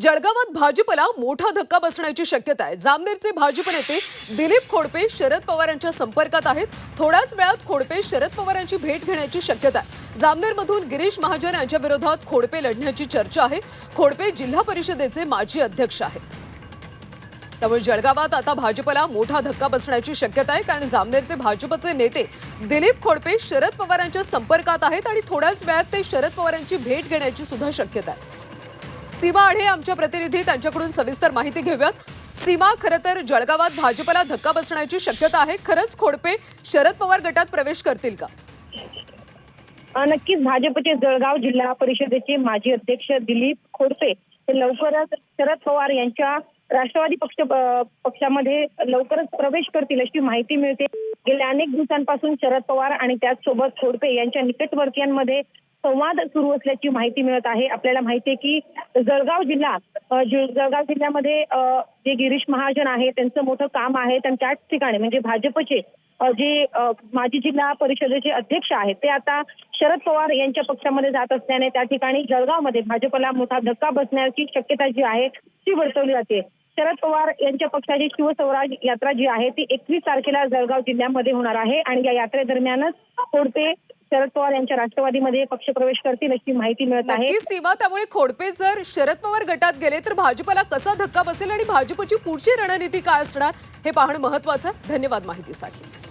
जळगावात भाजपला मोठा धक्का बसण्याची शक्यता आहे. जामनेरचे भाजप नेते दिलीप खोडपे शरद पवारांच्या संपर्कात आहेत. थोड्याच वेळात खोडपे शरद पवारांची भेट घेण्याची शक्यता आहे. जामनेरमधून गिरीश महाजन यांच्या विरोधात खोडपे लढण्याची चर्चा आहे. खोडपे जिल्हा परिषदेचे माजी अध्यक्ष आहेत. त्यामुळे जळगावात आता भाजपला मोठा धक्का बसण्याची शक्यता आहे. कारण जामनेरचे भाजपचे नेते दिलीप खोडपे शरद पवारांच्या संपर्कात आहेत आणि थोड्याच वेळात ते शरद पवारांची भेट घेण्याची सुद्धा शक्यता आहे. सीमा आढे आमच्या प्रतिनिधी त्यांच्याकडून सविस्तर माहिती घेऊयात. सीमा खरं तर जळगावात भाजपला धक्का बसण्याची शक्यता आहे. खरंच खोडपे शरद पवार गटात प्रवेश करतील का? नक्कीच भाजपचे जळगाव जिल्हा परिषदेचे माजी अध्यक्ष दिलीप खोडपे हे लवकरच शरद पवार यांच्या राष्ट्रवादी पक्ष पक्षामध्ये लवकरच प्रवेश करतील अशी माहिती मिळते. गेल्या अनेक दिवसांपासून शरद पवार आणि त्याचसोबत खोडपे यांच्या निकटवर्तीयांमध्ये संवाद सुरू असल्याची माहिती मिळत आहे. आपल्याला माहिती आहे की जळगाव जिल्हा जळगाव जिल्ह्यामध्ये जे गिरीश महाजन आहे त्यांचं मोठं काम आहे. त्याच ठिकाणी म्हणजे भाजपचे जे माजी जिल्हा परिषदेचे अध्यक्ष आहेत ते आता शरद पवार यांच्या पक्षामध्ये जात असल्याने त्या ठिकाणी जळगावमध्ये भाजपला मोठा धक्का बसण्याची शक्यता जी आहे ती वर्तवली जाते. शरद पवार यांच्या पक्षाची शिवस्वराज यात्रा जी आहे ती एकवीस तारखेला जळगाव जिल्ह्यामध्ये होणार आहे. आणि या यात्रेदरम्यानच कोणते शरद पवार यांच्या राष्ट्रवादीमध्ये पक्षप्रवेश करतील अशी माहिती मिळत आहे. सीमा त्यामुळे खोडपे जर शरद पवार गटात गेले तर भाजपला कसा धक्का बसेल आणि भाजपची पुढची रणनीती काय असणार हे पाहणं महत्वाचं धन्यवाद माहितीसाठी.